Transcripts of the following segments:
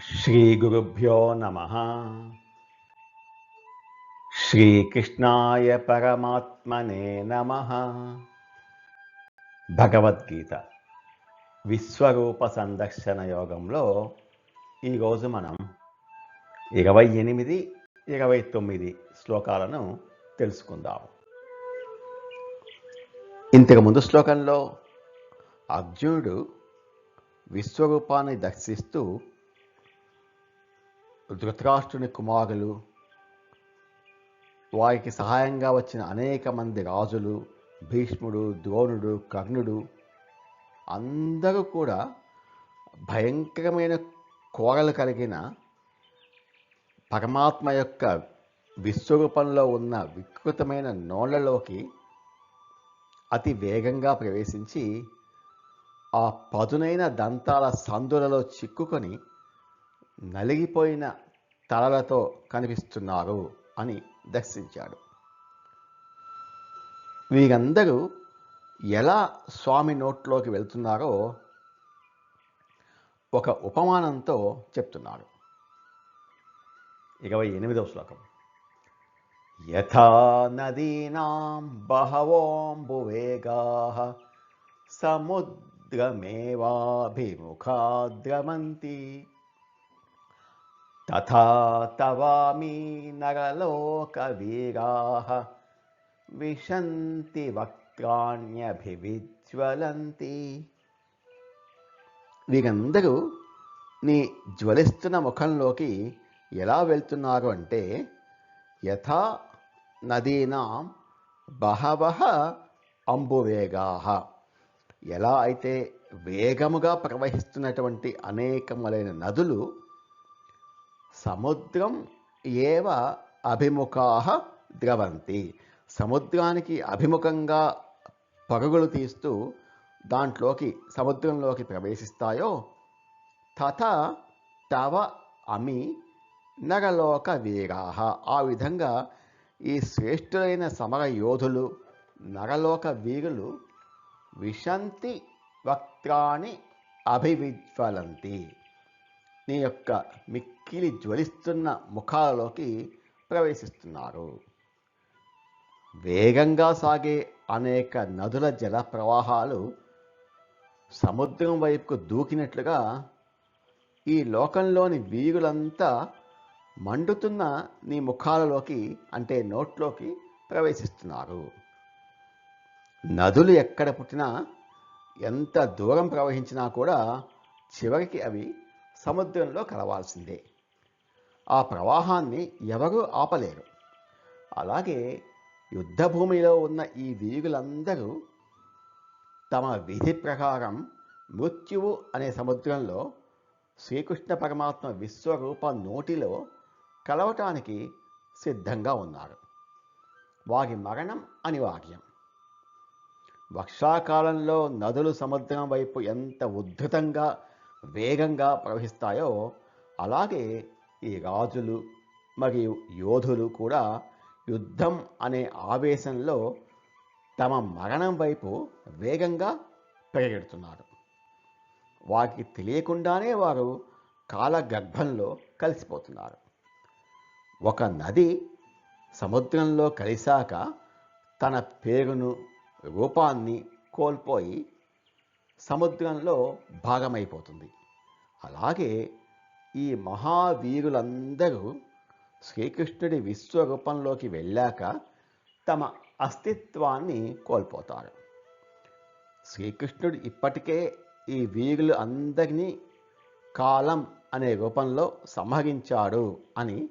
శ్రీగురుభ్యో నమ శ్రీకృష్ణాయ పరమాత్మనే నమ భగవద్గీత విశ్వరూప సందర్శన యోగంలో ఈరోజు మనం ఇరవై ఎనిమిది ఇరవై తొమ్మిది శ్లోకాలను తెలుసుకుందాము. ఇంతకు ముందు శ్లోకంలో అర్జునుడు విశ్వరూపాన్ని దర్శిస్తూ ధృతరాష్ట్రుని కుమారులు. వారికి సహాయంగా వచ్చిన అనేక మంది రాజులు భీష్ముడు ద్రోణుడు కర్ణుడు అందరూ కూడా భయంకరమైన కోరలు కలిగిన పరమాత్మ యొక్క విశ్వరూపంలో ఉన్న వికృతమైన నోళ్ళలోకి అతి వేగంగా ప్రవేశించి ఆ పదునైన దంతాల సందులలో చిక్కుకొని నలిగిపోయిన తలలతో కనిపిస్తున్నారు అని దర్శించాడు. వీరందరూ ఎలా స్వామి నోట్లోకి వెళ్తున్నారో ఒక ఉపమానంతో చెప్తున్నారు. ఇరవై ఎనిమిదవ శ్లోకం. యథా నదీనాం బహవోంబువేగా సముద్రమేవాభిముఖా ద్రమంతి తథా తవామి నరలోకవీరాः విశంతి వక్త్రాణ్యభివిజ్వలంతి. వీరందరూ నీ జ్వలిస్తున్న ముఖంలోకి ఎలా వెళ్తున్నారు అంటే యథా నదీనాం బహవ అంబువేగా. ఎలా అయితే వేగముగా ప్రవహిస్తున్నటువంటి అనేకములైన నదులు సముద్రం ఏవ అభిముఖాహ ద్రవంతి. సముద్రానికి అభిముఖంగా పరుగులు తీస్తూ దాంట్లోకి సముద్రంలోకి ప్రవేశిస్తాయో తథ తవ అమి నరలోక వీరాహ ఆ విధంగా ఈ శ్రేష్ఠులైన సమర యోధులు నరలోక వీరులు విశంతి వక్త్రాన్ని అభివిజ్వలంతి. నీ యొక్క మిక్కిలి జ్వలిస్తున్న ముఖాలలోకి ప్రవేశిస్తున్నారు. వేగంగా సాగే అనేక నదుల జల ప్రవాహాలు సముద్రం వైపుకు దూకినట్లుగా ఈ లోకంలోని వీగులంతా మండుతున్న నీ ముఖాలలోకి అంటే నోట్లోకి ప్రవేశిస్తున్నారు. నదులు ఎక్కడ పుట్టినా ఎంత దూరం ప్రవహించినా కూడా చివరికి అవి సముద్రంలో కలవాల్సిందే. ఆ ప్రవాహాన్ని ఎవరూ ఆపలేరు. అలాగే యుద్ధభూమిలో ఉన్న ఈ వీరులందరూ తమ విధి ప్రకారం మృత్యువు అనే సముద్రంలో శ్రీకృష్ణ పరమాత్మ విశ్వరూప నోటిలో కలవటానికి సిద్ధంగా ఉన్నారు. వారి మరణం అనివార్యం. వర్షాకాలంలో నదులు సముద్రం వైపు ఎంత ఉద్ధృతంగా వేగంగా ప్రవహిస్తాయో అలాగే ఈ రాజులు మరియు యోధులు కూడా యుద్ధం అనే ఆవేశంలో తమ మరణం వైపు వేగంగా పరిగెడుతున్నారు. వారికి తెలియకుండానే వారు కాలగర్భంలో కలిసిపోతున్నారు. ఒక నది సముద్రంలో కలిశాక తన పేరును రూపాన్ని కోల్పోయి సముద్రంలో భాగమైపోతుంది. అలాగే ఈ మహావీరులందరూ శ్రీకృష్ణుడి విశ్వరూపంలోకి వెళ్ళాక తమ అస్తిత్వాన్ని కోల్పోతారు. శ్రీకృష్ణుడు ఇప్పటికే ఈ వీరులు అందరినీ కాలం అనే రూపంలో సంహరించాడు అని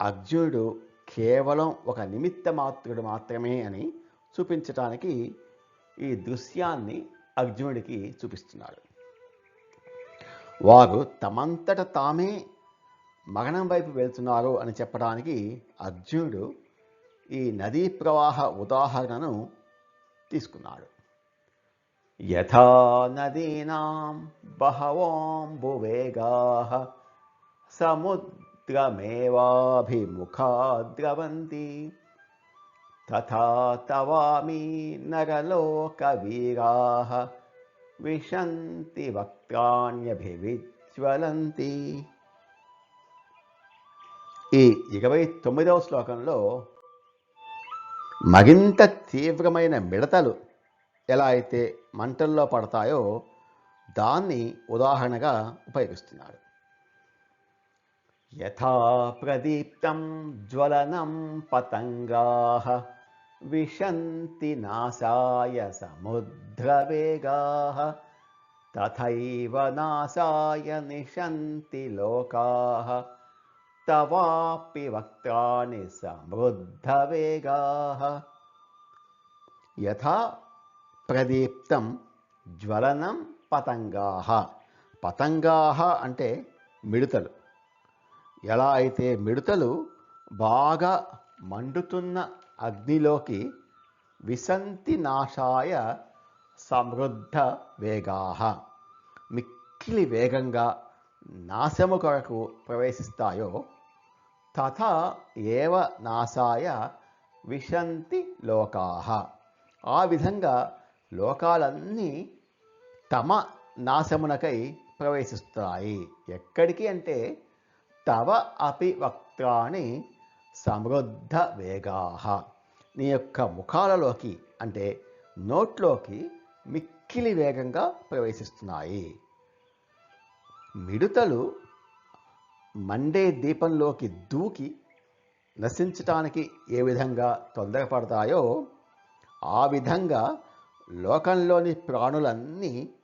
అర్జునుడు కేవలం ఒక నిమిత్త మాత్రుడు మాత్రమే అని చూపించటానికి ఈ దృశ్యాన్ని అర్జునుడికి చూపిస్తున్నాడు. వారు తమంతట తామే మగనం వైపు వెళ్తున్నారు అని చెప్పడానికి అర్జునుడు ఈ నదీ ప్రవాహ ఉదాహరణను తీసుకున్నాడు. యథా నదీనాం బహవోంబువేగా సముద్రమేవాభిముఖా ద్రవంతి తథా తవామి నరలోకవీరా విశంతి వక్త్రాణ్యభివిజ్వలంతి. జ్వలంతి ఈ ఇరవై తొమ్మిదవ శ్లోకంలో మరింత తీవ్రమైన మిడతలు ఎలా అయితే మంటల్లో పడతాయో దాన్ని ఉదాహరణగా ఉపయోగిస్తున్నాడు యథా ప్రదీప్తం జ్వలనం పతంగా విశంతి నాశాయ సముద్రవేగా తథైవ నాశాయ నిశంతి లోకా తవాపి వక్త్రాణి సమృద్ధవేగా యథా ప్రదీప్తం జ్వలనం పతంగా. పతంగా అంటే మిడుతలు. ఎలా అయితే మిడుతలు బాగా మండుతున్న అగ్నిలోకి విసంతి నాశాయ సమృద్ధ వేగా. మిక్కిలి వేగంగా నాశము కొరకు ప్రవేశిస్తాయో తథా ఏవ నాశాయ విశంతి లోకా ఆ విధంగా లోకాలన్నీ తమ నాశమునకై ప్రవేశిస్తాయి. ఎక్కడికి అంటే తవ అపి వక్త్రాణి సమృద్ధ వేగా. నీ యొక్క ముఖాలలోకి అంటే నోట్లోకి మిక్కిలి వేగంగా ప్రవేశిస్తున్నాయి. మిడుతలు మండే దీపంలోకి దూకి నశించటానికి ఏ విధంగా తొందరపడతాయో ఆ విధంగా లోకంలోని ప్రాణులన్నీ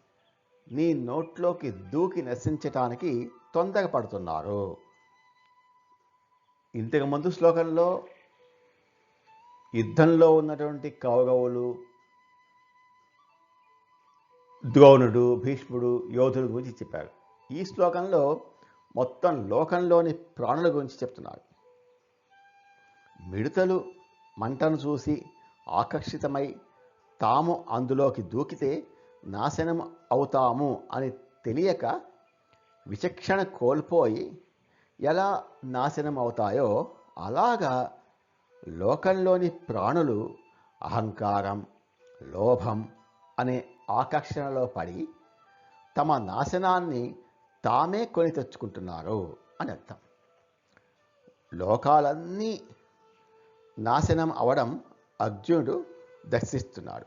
నీ నోట్లోకి దూకి నశించటానికి తొందరపడుతున్నారు. ఇంతకు ముందు శ్లోకంలో యుద్ధంలో ఉన్నటువంటి కౌరవులు ద్రోణుడు భీష్ముడు యోధుల గురించి చెప్పారు. ఈ శ్లోకంలో మొత్తం లోకంలోని ప్రాణుల గురించి చెప్తున్నారు. మిడతలు మంటను చూసి ఆకర్షితమై తాము అందులోకి దూకితే నాశనం అవుతాము అని తెలియక విచక్షణ కోల్పోయి ఎలా నాశనం అవుతాయో అలాగా లోకంలోని ప్రాణులు అహంకారం లోభం అనే ఆకర్షణలో పడి తమ నాశనాన్ని తామే కొని తెచ్చుకుంటున్నారు అని అర్థం. లోకాలన్నీ నాశనం అవడం అర్జునుడు దర్శిస్తున్నాడు.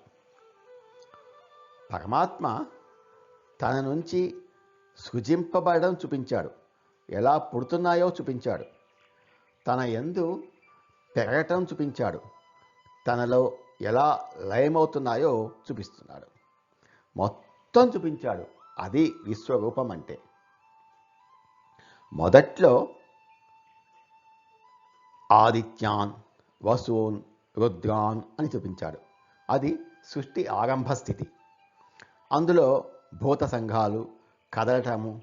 పరమాత్మ తన నుంచి సృజింపబడడం చూపించాడు. ఎలా పుడుతున్నాయో చూపించాడు. తన ఎందు పెరగటం చూపించాడు. తనలో ఎలా లయమవుతున్నాయో చూపిస్తున్నాడు. మొత్తం చూపించాడు. అది విశ్వరూపం అంటే. మొదట్లో ఆదిత్యాన్ వసూన్ రుద్రాన్ అని చూపించాడు. అది సృష్టి ఆరంభ స్థితి. అందులో భూత సంఘాలు కదలటము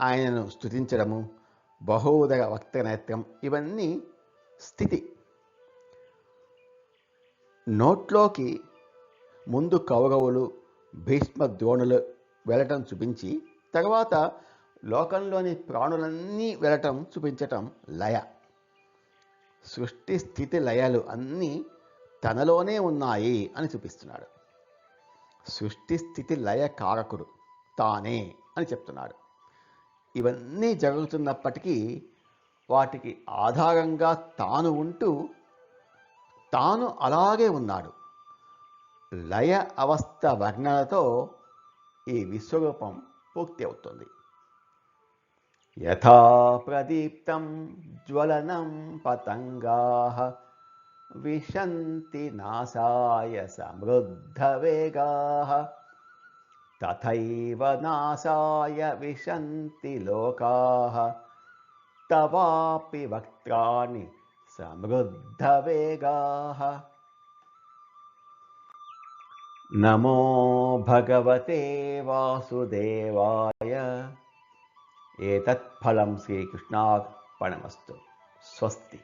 ఆయనను స్తుతించడము బహుదర వక్తనేత్రం ఇవన్నీ స్థితి. నోట్లోకి ముందు కౌరవులు భీష్మ ద్రోణులు వెళ్ళటం చూపించి తర్వాత లోకంలోని ప్రాణులన్నీ వెళ్ళటం చూపించటం లయ. సృష్టి స్థితి లయలు అన్నీ తనలోనే ఉన్నాయి అని చూపిస్తున్నాడు. సృష్టి స్థితి లయ కారకుడు తానే అని చెప్తున్నాడు. ఇవన్నీ జరుగుతున్నప్పటికీ వాటికి ఆధారంగా తాను ఉంటూ తాను అలాగే ఉన్నాడు. లయ అవస్థ వర్ణనతో ఈ విశ్వరూపం పూర్తి అవుతుంది. యథా ప్రదీప్తం జ్వలనం పతంగా విశంతి నాశాయ సమృద్ధవేగా తథైవ నాశాయ విశంతి లోకా तवापि वक्त्राणि समृद्धवेगाः। नमो भगवते वासुदेवाय। एतत्फलं श्रीकृष्णार्पणमस्तु। स्वस्ति।